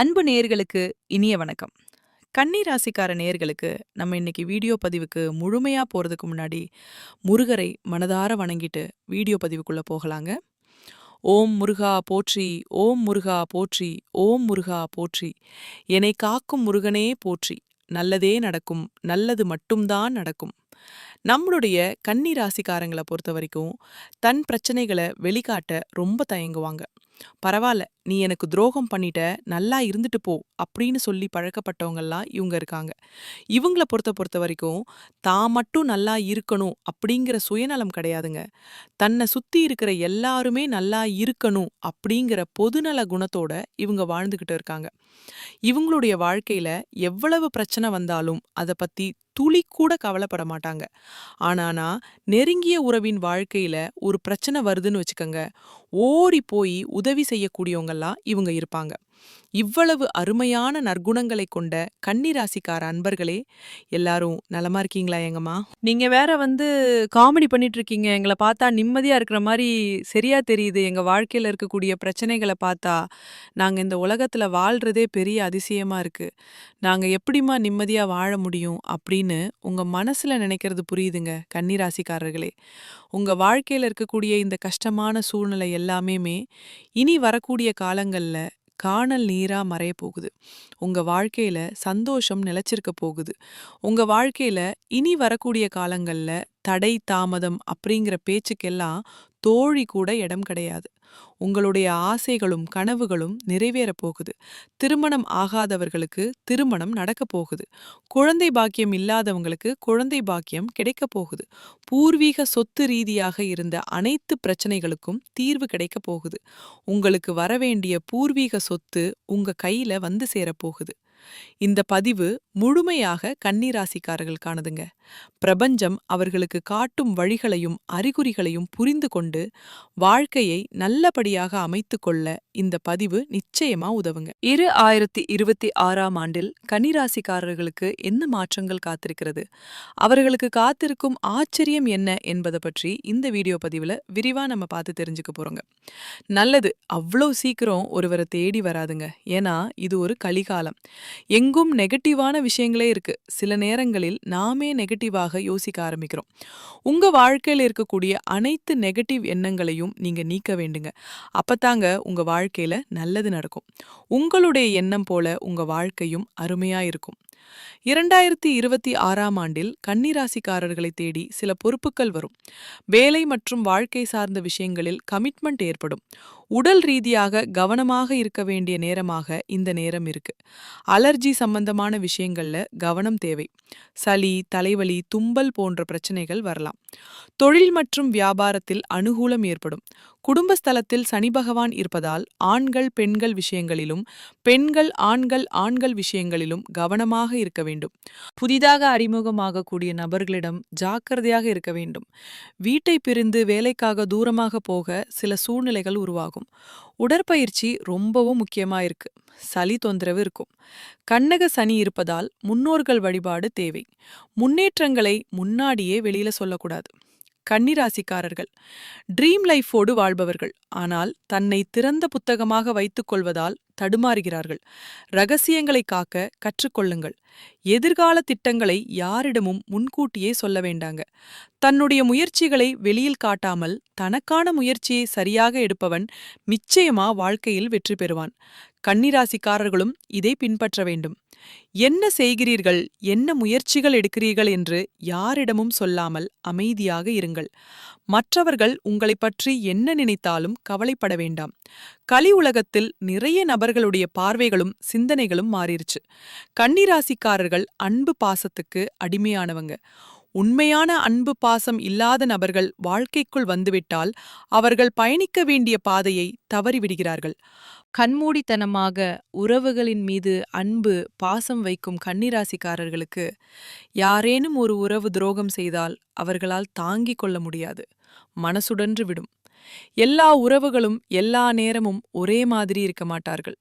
அன்பு நேயர்களுக்கு இனிய வணக்கம். கன்னி ராசிக்கார நேயர்களுக்கு நம்ம இன்னைக்கு வீடியோ பதிவுக்கு முழுமையா போறதுக்கு முன்னாடி முருகரை மனதார வணங்கிட்டு வீடியோ பதிவுக்குள்ளே போகலாங்க. ஓம் முருகா போற்றி ஓம் முருகா போற்றி ஓம் முருகா போற்றி. என்னை காக்கும் முருகனே போற்றி. நல்லதே நடக்கும் நல்லது மட்டும்தான் நடக்கும். நம்மளுடைய கன்னி ராசிக்காரங்களை பொறுத்த வரைக்கும் தன் பிரச்சனைகளை வெளிக்காட்ட ரொம்ப தயங்குவாங்க. பரவாயில்ல நீ எனக்கு துரோகம் பண்ணிட்ட நல்லா இருந்துட்டு போ அப்படின்னு சொல்லி பழக்கப்பட்டவங்கெல்லாம் இவங்க இருக்காங்க. இவங்கள பொறுத்த பொறுத்த வரைக்கும் தான் மட்டும் நல்லா இருக்கணும் அப்படிங்கிற சுயநலம் கிடையாதுங்க. தன்னை சுத்தி இருக்கிற எல்லாருமே நல்லா இருக்கணும் அப்படிங்கிற பொதுநல குணத்தோட இவங்க வாழ்ந்துகிட்டு இருக்காங்க. இவங்களுடைய வாழ்க்கையில எவ்வளவு பிரச்சனை வந்தாலும் அதை பத்தி துளி கூட கவலைப்பட மாட்டாங்க. ஆனானா நெருங்கிய உறவின் வாழ்க்கையில ஒரு பிரச்சனை வருதுன்னு வச்சுக்கோங்க. ஓடி போய் உதவி செய்யக்கூடியவங்கெல்லாம் இவங்க இருப்பாங்க. இவ்வளவு அருமையான நற்குணங்களை கொண்ட கன்னிராசிக்கார அன்பர்களே எல்லாரும் நலமா இருக்கீங்களா எங்கம்மா? நீங்க வேற வந்து காமெடி பண்ணிட்டு இருக்கீங்க எங்களை பார்த்தா நிம்மதியா இருக்கிற மாதிரி சரியா தெரியுது. எங்க வாழ்க்கையில இருக்கக்கூடிய பிரச்சனைகளை பார்த்தா நாங்க இந்த உலகத்துல வாழ்றதே பெரிய அதிசயமா இருக்கு. நாங்க எப்படிம்மா நிம்மதியா வாழ முடியும் அப்படின்னு உங்க மனசுல நினைக்கிறது புரியுதுங்க கன்னிராசிக்காரர்களே. உங்க வாழ்க்கையில இருக்கக்கூடிய இந்த கஷ்டமான சூழ்நிலை எல்லாமே இனி வரக்கூடிய காலங்கள்ல காணல் நீரா மறைய போகுது. உங்க வாழ்க்கையில சந்தோஷம் நிலைச்சிருக்க போகுது. உங்க வாழ்க்கையில இனி வரக்கூடிய காலங்கள்ல தடை தாமதம் அப்படிங்கிற பேச்சுக்கெல்லாம் தோழி கூட இடம் கிடையாது. உங்களுடைய ஆசைகளும் கனவுகளும் நிறைவேறப் போகுது. திருமணம் ஆகாதவர்களுக்கு திருமணம் நடக்கப் போகுது. குழந்தை பாக்கியம் இல்லாதவங்களுக்கு குழந்தை பாக்கியம் கிடைக்கப் போகுது. பூர்வீக சொத்து ரீதியாக இருந்த அனைத்து பிரச்சனைகளுக்கும் தீர்வு கிடைக்கப் போகுது. உங்களுக்கு வரவேண்டிய பூர்வீக சொத்து உங்க கையில வந்து சேரப்போகுது இந்த பதிவு முழுமையாக கன்னிராசிக்காரர்களுக்கானதுங்க பிரபஞ்சம் அவர்களுக்கு காட்டும் வழிகளையும் அறிகுறிகளையும் புரிந்து கொண்டு வாழ்க்கையை நல்லபடியாக அமைத்து கொள்ள இந்த பதிவு நிச்சயமா உதவுங்க. இரு ஆயிரத்தி இருபத்தி ஆறாம் ஆண்டில் கன்னிராசிக்காரர்களுக்கு என்ன மாற்றங்கள் காத்திருக்கிறது? அவர்களுக்கு காத்திருக்கும் ஆச்சரியம் என்ன என்பதை பற்றி இந்த வீடியோ பதிவுல விரிவா நம்ம பார்த்து தெரிஞ்சுக்க போறோங்க. நல்லது அவ்வளோ சீக்கிரம் ஒருவரை தேடி வராதுங்க. ஏன்னா இது ஒரு கலிகாலம். எங்கும் நெகட்டிவான விஷயங்களே இருக்கு. சில நேரங்களில் நாமே நெகட்டிவாக யோசிக்க ஆரம்பிக்கிறோம். உங்க வாழ்க்கையில் இருக்கக்கூடிய அனைத்து நெகட்டிவ் எண்ணங்களையும் நீங்க நீக்க வேண்டுங்க. அப்பத்தாங்க உங்க வாழ்க்கையில நல்லது நடக்கும். உங்களுடைய எண்ணம் போல உங்க வாழ்க்கையும் அருமையா இருக்கும். இரண்டாயிரத்தி இருபத்தி ஆறாம் ஆண்டில் கன்னிராசிக்காரர்களை தேடி சில பொறுப்புகள் வரும். வேலை மற்றும் வாழ்க்கை சார்ந்த விஷயங்களில் கமிட்மெண்ட் ஏற்படும். உடல் ரீதியாக கவனமாக இருக்க வேண்டிய நேரமாக இந்த நேரம் இருக்கு. அலர்ஜி சம்பந்தமான விஷயங்கள்ல கவனம் தேவை. சளி தலைவலி தும்பல் போன்ற பிரச்சனைகள் வரலாம். தொழில் மற்றும் வியாபாரத்தில் அனுகூலம் ஏற்படும். குடும்பஸ்தலத்தில் சனி பகவான் இருப்பதால் ஆண்கள் பெண்கள் விஷயங்களிலும் பெண்கள் ஆண்கள் ஆண்கள் விஷயங்களிலும் கவனமாக இருக்க வேண்டும். புதிதாக அறிமுகமாகக்கூடிய நபர்களிடம் ஜாக்கிரதையாக இருக்க வேண்டும். வீட்டை பிரிந்து வேலைக்காக தூரமாக போக சில சூழ்நிலைகள் உருவாகும். உடற்பயிற்சி ரொம்பவும் முக்கியமா இருக்கு. சளி தொந்தரவு இருக்கும். கண்ணக சனி இருப்பதால் முன்னோர்கள் வழிபாடு தேவை. முன்னேற்றங்களை முன்னாடியே வெளியில சொல்லக்கூடாது. கன்னிராசிக்காரர்கள். ட்ரீம் லைஃபோடு வாழ்பவர்கள். ஆனால் தன்னை திறந்த புத்தகமாக வைத்துக் கொள்வதால் தடுமாறுகிறார்கள். ரகசியங்களை காக்க கற்றுக்கொள்ளுங்கள். எதிர்கால திட்டங்களை யாரிடமும் முன்கூட்டியே சொல்ல வேண்டாங்க. தன்னுடைய முயற்சிகளை வெளியில் காட்டாமல் தனக்கான முயற்சியை சரியாக எடுப்பவன் நிச்சயமா வாழ்க்கையில் வெற்றி பெறுவான். கன்னிராசிக்காரர்களும் இதை பின்பற்ற வேண்டும். என்ன செய்கிறீர்கள்? என்ன முயற்சிகள் எடுக்கிறீர்கள் என்று யாரிடமும் சொல்லாமல் அமைதியாக இருங்கள். மற்றவர்கள் உங்களைப் பற்றி என்ன நினைத்தாலும் கவலைப்பட வேண்டாம். கலி உலகத்தில் நிறைய நபர்களுடைய பார்வைகளும் சிந்தனைகளும் மாறிருச்சு. கன்னிராசிக்காரர்கள் அன்பு பாசத்துக்கு அடிமையானவங்க. உண்மையான அன்பு பாசம் இல்லாத நபர்கள் வாழ்க்கைக்குள் வந்துவிட்டால் அவர்கள் பயணிக்க வேண்டிய பாதையை தவறிவிடுகிறார்கள் கண்மூடித்தனமாக உறவுகளின் மீது அன்பு பாசம் வைக்கும் கன்னிராசிக்காரர்களுக்கு யாரேனும் ஒரு உறவு துரோகம் செய்தால் அவர்களால் தாங்கிக் கொள்ள முடியாது. மனசுடன்று விடும் எல்லா உறவுகளும் எல்லா நேரமும் ஒரே மாதிரி இருக்க மாட்டார்கள்.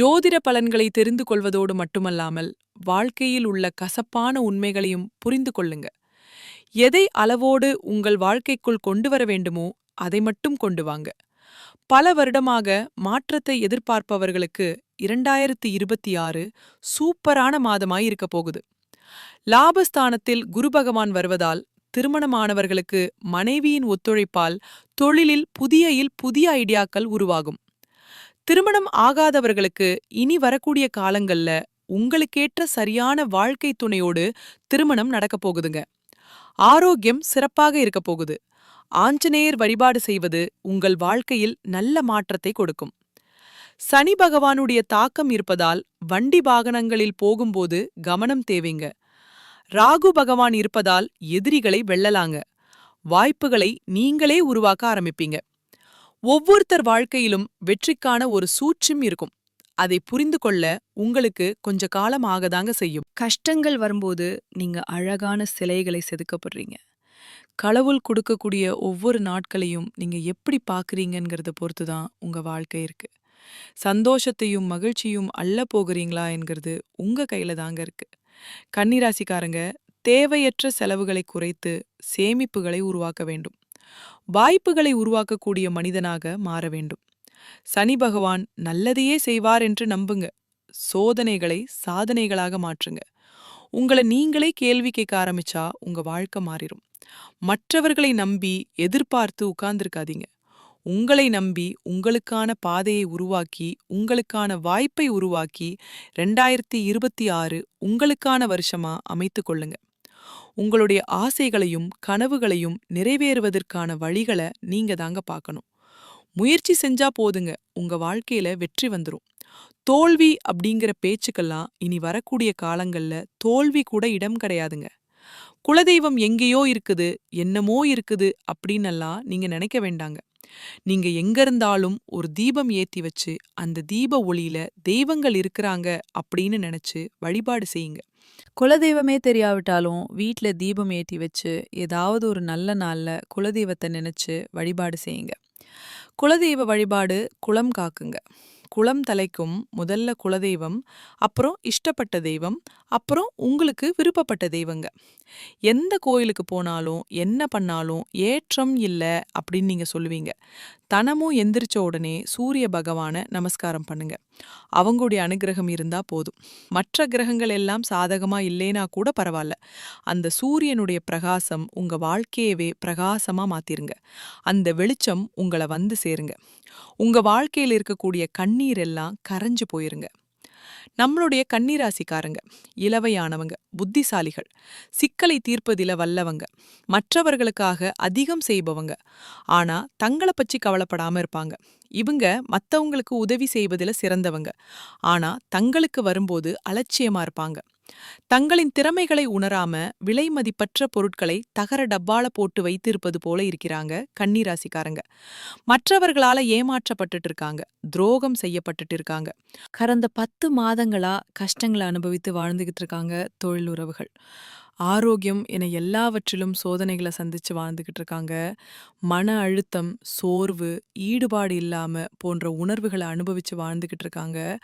ஜோதிட பலன்களை தெரிந்து கொள்வதோடு மட்டுமல்லாமல் வாழ்க்கையில் உள்ள கசப்பான உண்மைகளையும் புரிந்து கொள்ளுங்க. எதை அளவோடு உங்கள் வாழ்க்கைக்குள் கொண்டு வர வேண்டுமோ அதை மட்டும் கொண்டு வாங்க. பல வருடமாக மாற்றத்தை எதிர்பார்ப்பவர்களுக்கு இரண்டாயிரத்து இருபத்தி ஆறு சூப்பரான மாதமாய் இருக்க போகுது. லாபஸ்தானத்தில் குரு பகவான் வருவதால் திருமணமானவர்களுக்கு மனைவியின் ஒத்துழைப்பால் தொழிலில் புதிய புதிய ஐடியாக்கள் உருவாகும். திருமணம் ஆகாதவர்களுக்கு இனி வரக்கூடிய காலங்கள்ல உங்களுக்கேற்ற சரியான வாழ்க்கை துணையோடு திருமணம் நடக்கப் போகுதுங்க. ஆரோக்கியம் சிறப்பாக இருக்க போகுது. ஆஞ்சநேயர் வழிபாடு செய்வது உங்கள் வாழ்க்கையில் நல்ல மாற்றத்தை கொடுக்கும். சனி பகவானுடைய தாக்கம் இருப்பதால் வண்டி வாகனங்களில் போகும்போது கவனம் தேவைங்க. ராகு பகவான் இருப்பதால் எதிரிகளை வெல்லலாங்க. வாய்ப்புகளை நீங்களே உருவாக்க ஆரம்பிப்பீங்க. ஒவ்வொருத்தர் வாழ்க்கையிலும் வெற்றிக்கான ஒரு சூற்றும் இருக்கும். அதை புரிந்து கொள்ள உங்களுக்கு கொஞ்ச காலம் ஆகதாங்க செய்யும். கஷ்டங்கள் வரும்போது நீங்க அழகான சிலைகளை செதுக்கப்படுறீங்க. கடவுள் கொடுக்கக்கூடிய ஒவ்வொரு நாட்களையும் நீங்க எப்படி பாக்குறீங்கங்கிறத பொறுத்து தான் உங்க வாழ்க்கை இருக்கு. சந்தோஷத்தையும் மகிழ்ச்சியும் அள்ள போகிறீங்களா என்கிறது உங்க கையில தாங்க இருக்கு. கன்னிராசிக்காரங்க தேவையற்ற செலவுகளை குறைத்து சேமிப்புகளை உருவாக்க வேண்டும். வாய்ப்புகளை உருவாக்கக்கூடிய மனிதனாக மாற வேண்டும். சனி பகவான் நல்லதையே செய்வார் என்று நம்புங்க. சோதனைகளை சாதனைகளாக மாற்றுங்க. உங்களை நீங்களே கேள்வி கேட்க ஆரம்பிச்சா உங்க வாழ்க்கை மாறிடும் மற்றவர்களை நம்பி எதிர்பார்த்து உட்கார்ந்திருக்காதீங்க. உங்களை நம்பி உங்களுக்கான பாதையை உருவாக்கி உங்களுக்கான வாய்ப்பை உருவாக்கி ரெண்டாயிரத்தி இருபத்தி ஆறு உங்களுக்கான வருஷமா அமைத்து கொள்ளுங்க. உங்களுடைய ஆசைகளையும் கனவுகளையும் நிறைவேறுவதற்கான வழிகளை நீங்க தாங்க பார்க்கணும். முயற்சி செஞ்சா போதுங்க உங்க வாழ்க்கையில வெற்றி வந்துடும் தோல்வி அப்படிங்கிற பேச்சுக்கெல்லாம் இனி வரக்கூடிய காலங்கள்ல தோல்வி கூட இடம் கிடையாதுங்க. குலதெய்வம் எங்கேயோ இருக்குது என்னமோ இருக்குது அப்படின்னெல்லாம் நீங்க நினைக்க வேண்டாங்க. நீங்க எங்க இருந்தாலும் ஒரு தீபம் ஏத்தி வச்சு அந்த தீப ஒளியில தெய்வங்கள் இருக்கிறாங்க அப்படின்னு நினைச்சு வழிபாடு செய்யுங்க. குலதெய்வமே தெரியாவிட்டாலும் வீட்ல தீபம் ஏத்தி வச்சு ஏதாவது ஒரு நல்ல நாள்ல குலதெய்வத்தை நினைச்சு வழிபாடு செய்யுங்க. குலதெய்வ வழிபாடு குளம் காக்குங்க. குளம் தலைக்கும் முதல்ல குலதெய்வம் அப்புறம் இஷ்டப்பட்ட தெய்வம் அப்புறம் உங்களுக்கு விருப்பப்பட்ட தெய்வங்க. எந்த கோயிலுக்கு போனாலும் என்ன பண்ணாலும் ஏற்றம் இல்லை அப்படின்னு நீங்க சொல்லுவீங்க. தனமும் எந்திரிச்ச உடனே சூரிய பகவானை நமஸ்காரம் பண்ணுங்க. அவங்களுடைய அனுகிரகம் இருந்தா போதும். மற்ற கிரகங்கள் எல்லாம் சாதகமா இல்லைனா கூட பரவாயில்ல அந்த சூரியனுடைய பிரகாசம் உங்க வாழ்க்கையவே பிரகாசமா மாத்திருங்க. அந்த வெளிச்சம் உங்களை வந்து சேருங்க. உங்க வாழ்க்கையில் இருக்கக்கூடிய கண்ணீர் எல்லாம் கரைஞ்சு போயிருங்க. நம்மளுடைய கண்ணீராசிக்காரங்க இளவையானவங்க புத்திசாலிகள் சிக்கலை தீர்ப்பதில வல்லவங்க மற்றவர்களுக்காக அதிகம் செய்பவங்க. ஆனா தங்களை பற்றி கவலைப்படாம இருப்பாங்க. இவங்க மத்தவங்களுக்கு உதவி செய்வதில் சிறந்தவங்க. ஆனா தங்களுக்கு வரும்போது அலட்சியமா இருப்பாங்க. தங்களின் திறமைகளை உணராம விலை மதிப்பற்ற பொருட்களை தகர டப்பால போட்டு வைத்திருப்பது போல இருக்கிறாங்க கன்னிராசிக்காரங்க. மற்றவர்களால ஏமாற்றப்பட்டுட்டு இருக்காங்க துரோகம் செய்யப்பட்டுட்டு இருக்காங்க கடந்த பத்து மாதங்களா கஷ்டங்களை அனுபவித்து வாழ்ந்துகிட்டு இருக்காங்க தொழில் உறவுகள். ஆரோக்கியம் என எல்லாவற்றிலும் சோதனைகளை சந்திச்சு வாழ்ந்துகிட்டு இருக்காங்க. மன அழுத்தம் சோர்வு ஈடுபாடு இல்லாம போன்ற உணர்வுகளை அனுபவிச்சு வாழ்ந்துகிட்டு இருக்காங்க.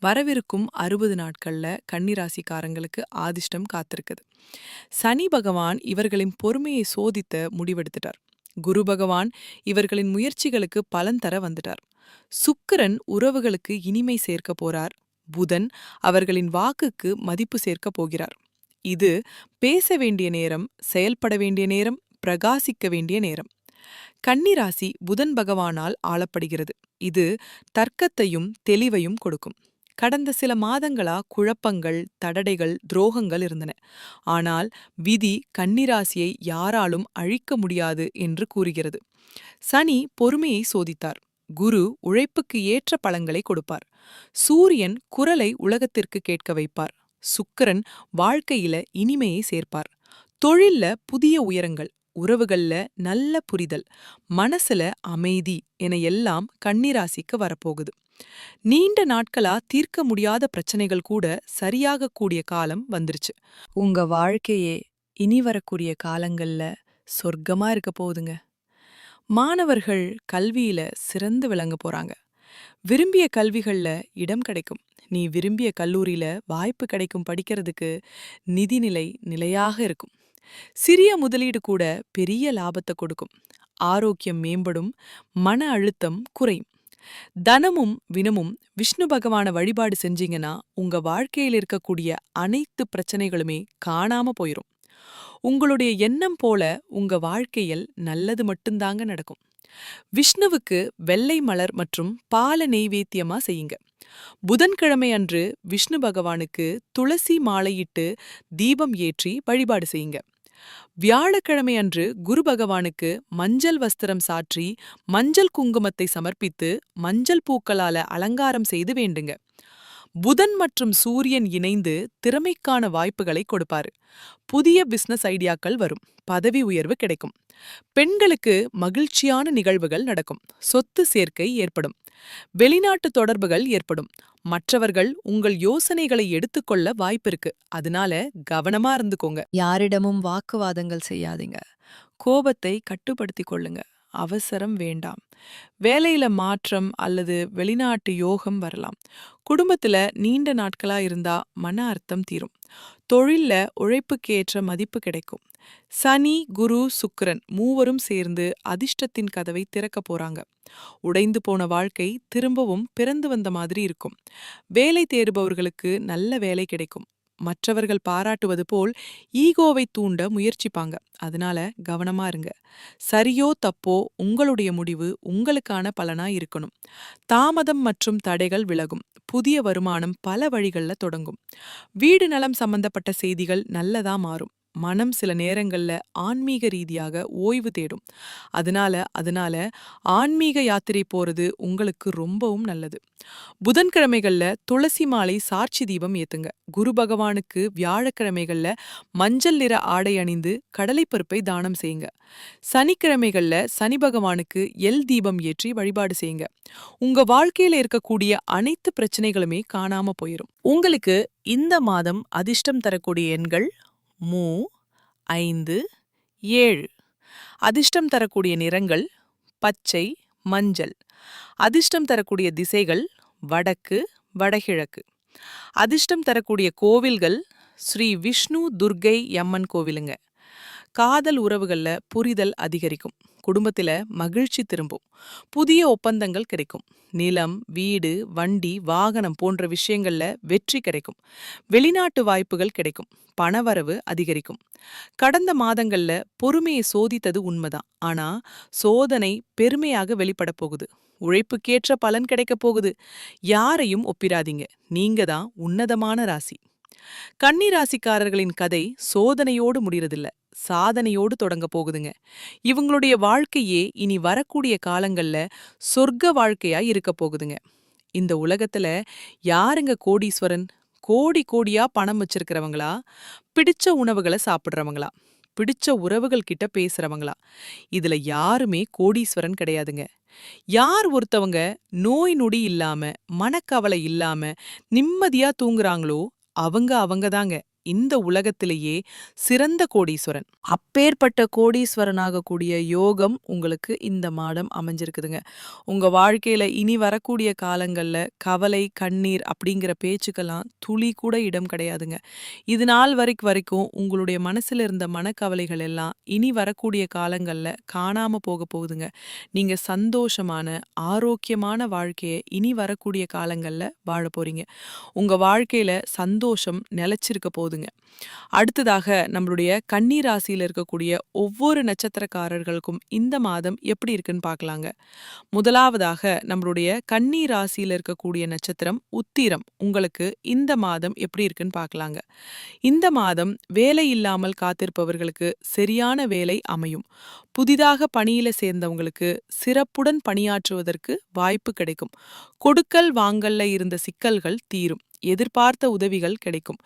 வரவிருக்கும் அறுபது நாட்கள்ல கன்னிராசிக்காரங்களுக்கு ஆதிஷ்டம் காத்திருக்குது. சனி பகவான் இவர்களின் பொறுமையை சோதித்த முடிவெடுத்துட்டார். குரு பகவான் இவர்களின் முயற்சிகளுக்கு பலன் தர வந்துட்டார். சுக்கிரன் உறவுகளுக்கு இனிமை சேர்க்க போறார். புதன் அவர்களின் வாக்குக்கு மதிப்பு சேர்க்க போகிறார். இது பேச வேண்டிய நேரம் செயல்பட வேண்டிய நேரம் பிரகாசிக்க வேண்டிய நேரம். கன்னிராசி புதன் பகவானால் ஆளப்படுகிறது. இது தர்க்கத்தையும் தெளிவையும் கொடுக்கும். கடந்த சில மாதங்களா குழப்பங்கள் தடடைகள் துரோகங்கள் இருந்தன. ஆனால் விதி கன்னிராசியை யாராலும் அழிக்க முடியாது என்று கூறுகிறது. சனி பொறுமையை சோதித்தார். குரு உழைப்புக்கு ஏற்ற பழங்களை கொடுப்பார். சூரியன் குரலை உலகத்திற்கு கேட்க வைப்பார். சுக்கரன் வாழ்க்கையில இனிமையை சேர்ப்பார். தொழில்ல புதிய உயரங்கள் உறவுகள்ல நல்ல புரிதல் மனசுல அமைதி என எல்லாம் கன்னிராசிக்கு வரப்போகுது. நீண்ட நாட்களா தீர்க்க முடியாத பிரச்சனைகள் கூட சரியாக கூடிய காலம் வந்துருச்சு. உங்க வாழ்க்கையே இனி வரக்கூடிய காலங்கள்ல சொர்க்கமா இருக்க போகுதுங்க. மாணவர்கள் கல்வியில சிறந்து விளங்க போறாங்க. விரும்பிய கல்விகள்ல இடம் கிடைக்கும். நீ விரும்பிய கல்லூரியில வாய்ப்பு கிடைக்கும் படிக்கிறதுக்கு நிதிநிலை நிலையாக இருக்கும். சிறிய முதலீடு கூட பெரிய லாபத்தை கொடுக்கும். ஆரோக்கியம் மேம்படும் மன அழுத்தம் குறையும். தனமும் வினமும் விஷ்ணு பகவான வழிபாடு செஞ்சீங்கன்னா உங்க வாழ்க்கையில் இருக்கக்கூடிய அனைத்து பிரச்சனைகளுமே காணாம போயிரும். உங்களுடைய எண்ணம் போல உங்க வாழ்க்கையில் நல்லது மட்டும்தாங்க நடக்கும். விஷ்ணுவுக்கு வெள்ளை மலர் மற்றும் பால நெய்வேத்தியமா செய்யுங்க. புதன்கிழமை அன்று விஷ்ணு பகவானுக்கு துளசி மாலையிட்டு தீபம் ஏற்றி வழிபாடு செய்யுங்க. வியாழக்கிழமை அன்று குரு பகவானுக்கு மஞ்சள் வஸ்திரம் சாற்றி மஞ்சள் குங்குமத்தை சமர்ப்பித்து மஞ்சள் பூக்களால அலங்காரம் செய்து வேண்டுங்க. புதன் மற்றும் சூரியன் இணைந்து திறமைக்கான வாய்ப்புகளை கொடுப்பாரு. புதிய பிசினஸ் ஐடியாக்கள் வரும். பதவி உயர்வு கிடைக்கும். பெண்களுக்கு மகிழ்ச்சியான நிகழ்வுகள் நடக்கும். சொத்து சேர்க்கை ஏற்படும். வெளிநாட்டு தொடர்புகள் ஏற்படும். மற்றவர்கள் உங்கள் யோசனைகளை எடுத்துக்கொள்ள வாய்ப்பிருக்கு. அதனால கவனமா இருந்துக்கோங்க. யாரிடமும் வாக்குவாதங்கள் செய்யாதீங்க. கோபத்தை கட்டுப்படுத்திக் கொள்ளுங்க. அவசரம் வேண்டாம். வேலையில மாற்றம் அல்லது வெளிநாட்டு யோகம் வரலாம். குடும்பத்துல நீண்ட நாட்களா இருந்தா மன அர்த்தம் தீரும். தொழில்ல உழைப்புக்கேற்ற மதிப்பு கிடைக்கும். சனி குரு சுக்கிரன் மூவரும் சேர்ந்து அதிர்ஷ்டத்தின் கதவை திறக்க போறாங்க. உடைந்து போன வாழ்க்கை திரும்பவும் பிறந்து வந்த மாதிரி இருக்கும். வேலை தேடுபவர்களுக்கு நல்ல வேலை கிடைக்கும். மற்றவர்கள் பாராட்டுவது போல் ஈகோவை தூண்ட முயற்சிப்பாங்க. அதனால கவனமா இருங்க. சரியோ தப்போ உங்களுடைய முடிவு உங்களுக்கான பலனா இருக்கணும். தாமதம் மற்றும் தடைகள் விலகும். புதிய வருமானம் பல வழிகள்ல தொடங்கும். வீடு நலம் சம்பந்தப்பட்ட செய்திகள் நல்லதா மாறும். மனம் சில நேரங்கள்ல ஆன்மீக ரீதியாக ஓய்வு தேடும். அதனால அதனால ஆன்மீக யாத்திரை போறது உங்களுக்கு ரொம்பவும் நல்லது. புதன்கிழமைகள்ல துளசி மாலை சாட்சி தீபம் ஏத்துங்க. குரு பகவானுக்கு வியாழக்கிழமைகள்ல மஞ்சள் நிற ஆடை அணிந்து கடலைப்பருப்பை தானம் செய்யுங்க. சனிக்கிழமைகள்ல சனி பகவானுக்கு எல் தீபம் ஏற்றி வழிபாடு செய்யுங்க. உங்க வாழ்க்கையில இருக்கக்கூடிய அனைத்து பிரச்சனைகளுமே காணாம போயிரும். உங்களுக்கு இந்த மாதம் அதிர்ஷ்டம் தரக்கூடிய எண்கள் மூ ஐந்து ஏழு. அதிர்ஷ்டம் தரக்கூடிய நிறங்கள் பச்சை மஞ்சள். அதிர்ஷ்டம் தரக்கூடிய திசைகள் வடக்கு வடகிழக்கு. அதிர்ஷ்டம் தரக்கூடிய கோவில்கள் ஸ்ரீ விஷ்ணு துர்க்கை யம்மன் கோவிலுங்க. காதல் உறவுகள்ல புரிதல் அதிகரிக்கும். குடும்பத்துல மகிழ்ச்சி திரும்பும். புதிய ஒப்பந்தங்கள் கிடைக்கும். நிலம் வீடு வண்டி வாகனம் போன்ற விஷயங்கள்ல வெற்றி கிடைக்கும். வெளிநாட்டு வாய்ப்புகள் கிடைக்கும். பணவரவு அதிகரிக்கும். கடந்த மாதங்கள்ல பொறுமையை சோதித்தது உண்மைதான். ஆனா சோதனை பெருமையாக வெளிப்பட போகுது. உழைப்புக்கேற்ற பலன் கிடைக்கப் போகுது. யாரையும் ஒப்பிராதீங்க நீங்க தான் உன்னதமான ராசி. கன்னி ராசிக்காரர்களின் கதை சோதனையோடு முடியறதில்ல. சாதனையோடு தொடங்க போகுதுங்க. இவங்களுடைய வாழ்க்கையே இனி வரக்கூடிய காலங்கள்ல சொர்க்க வாழ்க்கையா இருக்க போகுதுங்க. இந்த உலகத்துல யாருங்க கோடீஸ்வரன்? கோடி கோடியா பணம் வச்சிருக்கிறவங்களா? பிடிச்ச உணவுகளை சாப்பிடுறவங்களா? பிடிச்ச உறவுகள் கிட்ட பேசுறவங்களா? இதுல யாருமே கோடீஸ்வரன் கிடையாதுங்க. யார் ஒருத்தவங்க நோய் நொடி இல்லாம மனக்கவலை இல்லாம நிம்மதியா தூங்குறாங்களோ அவங்க அவங்க தாங்க இந்த உலகத்திலேயே சிறந்த கோடீஸ்வரன். அப்பேற்பட்ட கோடீஸ்வரனாக கூடிய யோகம் உங்களுக்கு இந்த மாதம் அமைஞ்சிருக்குதுங்க. உங்க வாழ்க்கையில இனி வரக்கூடிய காலங்கள்ல கவலை கண்ணீர் அப்படிங்கிற பேச்சுக்கெல்லாம் துளி கூட இடம் கிடையாதுங்க. இது நாள் வரைக்கும் வரைக்கும் உங்களுடைய மனசுல இருந்த மனக்கவலைகள் எல்லாம் இனி வரக்கூடிய காலங்கள்ல காணாம போக போகுதுங்க. நீங்க சந்தோஷமான ஆரோக்கியமான வாழ்க்கையை இனி வரக்கூடிய காலங்கள்ல வாழ போறீங்க. உங்க வாழ்க்கையில சந்தோஷம் நிலைச்சிருக்க போகுதுங்க அடுத்ததாக நம்மளுடைய கன்னி ராசியில் இருக்கக்கூடிய ஒவ்வொரு நட்சத்திரக்காரர்களுக்கும் இந்த மாதம் எப்படி இருக்குன்னு பார்க்கலாங்க. முதலாவதாக நம்மளுடைய கன்னி ராசியில் இருக்கக்கூடிய நட்சத்திரம் உத்திரம். உங்களுக்கு இந்த மாதம் எப்படி இருக்குன்னு பார்க்கலாங்க. இந்த மாதம் வேலை இல்லாமல் காத்திருப்பவர்களுக்கு சரியான வேலை அமையும். புதிதாக பணியில சேர்ந்தவங்களுக்கு சிறப்புடன் பணியாற்றுவதற்கு வாய்ப்பு கிடைக்கும். கொடுக்கல் வாங்கல்ல இருந்த சிக்கல்கள் தீரும். எதிர்பார்த்த உதவிகள் கிடைக்கும்.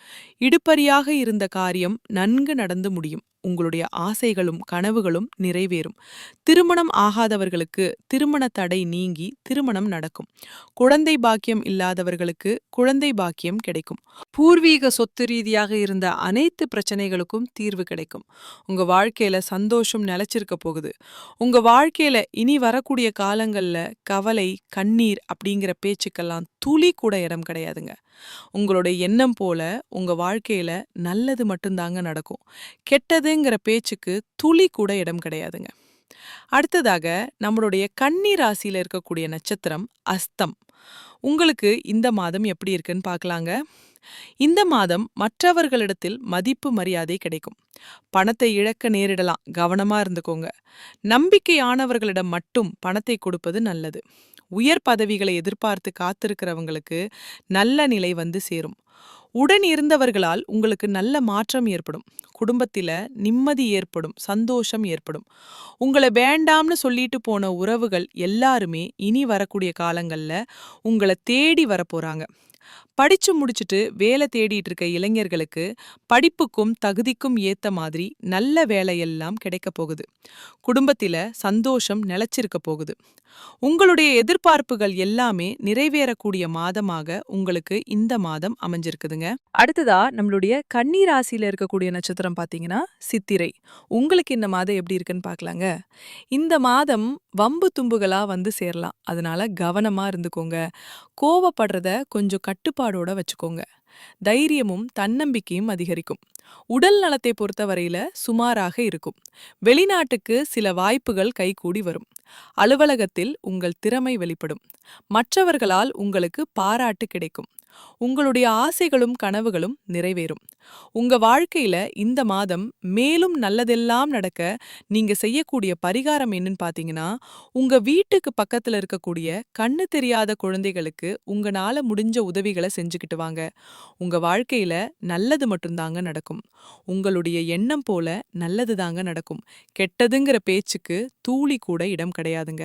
இடுப்பறியாக இருந்த காரியம் நன்கு நடந்து முடியும். உங்களுடைய ஆசைகளும் கனவுகளும் நிறைவேறும். திருமணம் ஆகாதவர்களுக்கு திருமண தடை நீங்கி திருமணம் நடக்கும். குழந்தை பாக்கியம் இல்லாதவர்களுக்கு குழந்தை பாக்கியம் கிடைக்கும். பூர்வீக சொத்து ரீதியாக இருந்த அனைத்து பிரச்சனைகளுக்கும் தீர்வு கிடைக்கும். உங்க வாழ்க்கையில சந்தோஷம் நிலைச்சிருக்க போகுது. உங்க வாழ்க்கையில இனி வரக்கூடிய காலங்கள்ல கவலை கண்ணீர் அப்படிங்கிற பேச்சுக்கெல்லாம் துளி கூட இடம் கிடையாதுங்க. உங்களோட எண்ணம் போல உங்க வாழ்க்கையில நல்லது மட்டும்தாங்க நடக்கும். கெட்டதுங்கிற பேச்சுக்கு துளி கூட இடம் கிடையாதுங்க. அடுத்ததாக நம்மளுடைய கன்னி ராசியில் இருக்கக்கூடிய நட்சத்திரம் அஸ்தம். உங்களுக்கு இந்த மாதம் எப்படி இருக்குன்னு பார்க்கலாங்க. இந்த மாதம் மற்றவர்களிடத்தில் மதிப்பு மரியாதை கிடைக்கும். பணத்தை இழக்க நேரிடலாம். கவனமா இருந்துக்கோங்க. நம்பிக்கையானவர்களிடம் மட்டும் பணத்தை கொடுப்பது நல்லது. உயர் பதவிகளை எதிர்பார்த்து காத்திருக்கிறவங்களுக்கு நல்ல நிலை வந்து சேரும். உடன் இருந்தவர்களால் உங்களுக்கு நல்ல மாற்றம் ஏற்படும். குடும்பத்தில் நிம்மதி ஏற்படும் சந்தோஷம் ஏற்படும். உங்களை வேண்டாம்னு சொல்லிட்டு போன உறவுகள் எல்லாருமே இனி வரக்கூடிய காலங்கள்ல உங்களை தேடி வரப்போறாங்க. படிச்சு முடிச்சுட்டு வேலை தேடிட்டு இருக்க இளைஞர்களுக்கு படிப்புக்கும் தகுதிக்கும் ஏத்த மாதிரி நல்ல வேலையெல்லாம் கிடைக்க போகுது. குடும்பத்தில சந்தோஷம் நிலைச்சிருக்க போகுது. உங்களுடைய எதிர்பார்ப்புகள் எல்லாமே நிறைவேறக்கூடிய மாதமாக உங்களுக்கு இந்த மாதம் அமைஞ்சிருக்குதுங்க. அடுத்ததா நம்மளுடைய கன்னி ராசியில இருக்கக்கூடிய நட்சத்திரம் பாத்தீங்கன்னா சித்திரை. உங்களுக்கு இந்த மாதம் எப்படி இருக்குன்னு பாக்கலாங்க? இந்த மாதம் வம்பு தும்புகளா வந்து சேரலாம். அதனால கவனமா இருந்துக்கோங்க. கோவப்படுறத கொஞ்சம் கட்டுப்பாடோட வச்சுக்கோங்க. தைரியமும் தன்னம்பிக்கையும் அதிகரிக்கும். உடல் நலத்தை பொறுத்தவரையில சுமாராக இருக்கும். வெளிநாட்டுக்கு சில வாய்ப்புகள் கைகூடி வரும். அலுவலகத்தில் உங்கள் திறமை வெளிப்படும். மற்றவர்களால் உங்களுக்கு பாராட்டு கிடைக்கும். உங்களுடைய ஆசைகளும் கனவுகளும் நிறைவேறும். உங்க வாழ்க்கையில இந்த மாதம் மேலும் நல்லதெல்லாம் நடக்க நீங்க செய்யக்கூடிய பரிகாரம் என்னன்னு பாத்தீங்கன்னா உங்க வீட்டுக்கு பக்கத்துல இருக்கக்கூடிய கண்ணு தெரியாத குழந்தைகளுக்கு உங்களால முடிஞ்ச உதவிகளை செஞ்சுக்கிட்டு வாங்க. உங்க வாழ்க்கையில நல்லது மட்டும்தாங்க நடக்கும். உங்களுடைய எண்ணம் போல நல்லது தாங்க நடக்கும். கெட்டதுங்கிற பேச்சுக்கு தூளி கூட இடம் கிடையாதுங்க.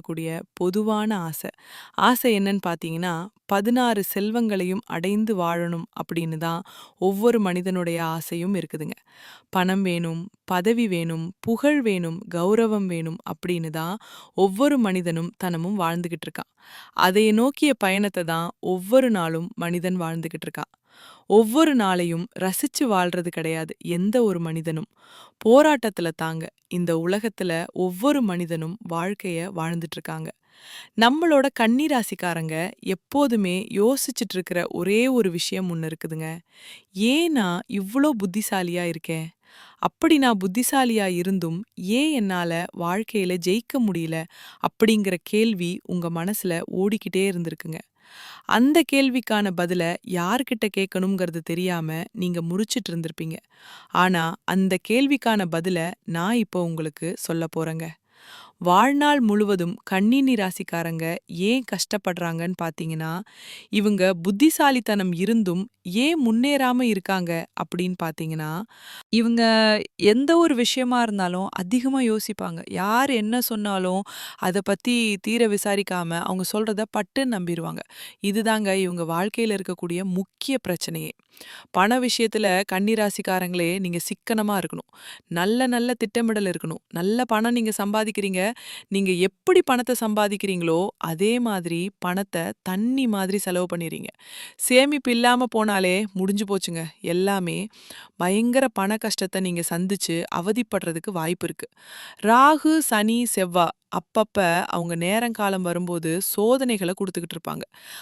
இருக்கக்கூடிய பொதுவான ஆசை. ஆசை என்னன்னு பார்த்தீங்கன்னா பதினாறு செல்வங்களையும் அடைந்து வாழணும் அப்படின்னு தான் ஒவ்வொரு மனிதனுடைய ஆசையும் இருக்குதுங்க. பணம் வேணும் பதவி வேணும் புகழ் வேணும் கௌரவம் வேணும் அப்படின்னு தான் ஒவ்வொரு மனிதனும் தனமும் வாழ்ந்துகிட்டு இருக்கான் அதை நோக்கிய பயணத்தை தான் ஒவ்வொரு நாளும் மனிதன் வாழ்ந்துகிட்டு இருக்கான் ஒவ்வொரு நாளையும் ரசிச்சு வாழ்றது கிடையாது. எந்த ஒரு மனிதனும். போராட்டத்துல தாங்க இந்த உலகத்துல ஒவ்வொரு மனிதனும் வாழ்க்கைய வாழ்ந்துட்டு இருக்காங்க நம்மளோட கன்னிராசிக்காரங்க எப்போதுமே யோசிச்சுட்டு இருக்கிற ஒரே ஒரு விஷயம் ஒன்று இருக்குதுங்க. ஏன் நான் இவ்வளோ புத்திசாலியா இருக்கேன் அப்படி நான் புத்திசாலியா இருந்தும் ஏன் என்னால வாழ்க்கையில ஜெயிக்க முடியல? அப்படிங்கிற கேள்வி உங்க மனசுல ஓடிக்கிட்டே இருந்திருக்குங்க. அந்த கேள்விக்கான பதில யார்கிட்ட கேட்கணுங்கிறது தெரியாம நீங்க முறிச்சிட்டு இருந்திருப்பீங்க. ஆனா அந்த கேள்விக்கான பதில நான் இப்போ உங்களுக்கு சொல்ல போறேங்க. வாழ்நாள் முழுவதும் கண்ணினி ராசிக்காரங்க ஏன் கஷ்டப்படுறாங்கன்னு பார்த்தீங்கன்னா இவங்க புத்திசாலித்தனம் இருந்தும் ஏன் முன்னேறாம இருக்காங்க அப்படின்னு பார்த்தீங்கன்னா இவங்க எந்த ஒரு விஷயமா இருந்தாலும் அதிகமாக யோசிப்பாங்க. யார் என்ன சொன்னாலும் அதை பற்றி தீர விசாரிக்காம அவங்க சொல்கிறத பட்டு நம்பிடுவாங்க இதுதாங்க இவங்க வாழ்க்கையில் இருக்கக்கூடிய முக்கிய பிரச்சனையே. பண விஷயத்துல கன்னிராசிக்காரங்களே நீங்கள் சிக்கனமாக இருக்கணும். நல்ல நல்ல திட்டமிடல் இருக்கணும். நல்ல பணம் நீங்கள் சம்பாதிக்கிறீங்க நீங்க எப்படி பணத்தை சம்பாதிக்கிறீங்களோ அதே மாதிரி பணத்தை தண்ணி மாதிரி செலவு பண்ணிடுறீங்க சேமிப்பு இல்லாம போனாலே முடிஞ்சு போச்சுங்க. எல்லாமே பயங்கர பண கஷ்டத்தை நீங்க சந்திச்சு அவதிப்படுறதுக்கு வாய்ப்பு இருக்கு. ராகு சனி செவ்வா அப்பப்ப அவங்க நேரங்காலம் வரும்போது சோதனைகளை கொடுத்துக்கிட்டு இருப்பாங்க.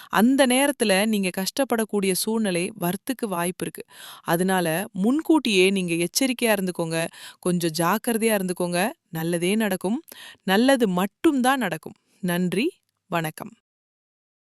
அந்த நேரத்துல நீங்க கஷ்டப்படக்கூடிய சூழ்நிலை வரத்துக்கு வாய்ப்பு இருக்கு. அதனால முன்கூட்டியே நீங்க எச்சரிக்கையா இருந்துக்கோங்க. கொஞ்சம் ஜாக்கிரதையா இருந்துக்கோங்க. நல்லதே நடக்கும். நல்லது மட்டும்தான் நடக்கும். நன்றி. வணக்கம்.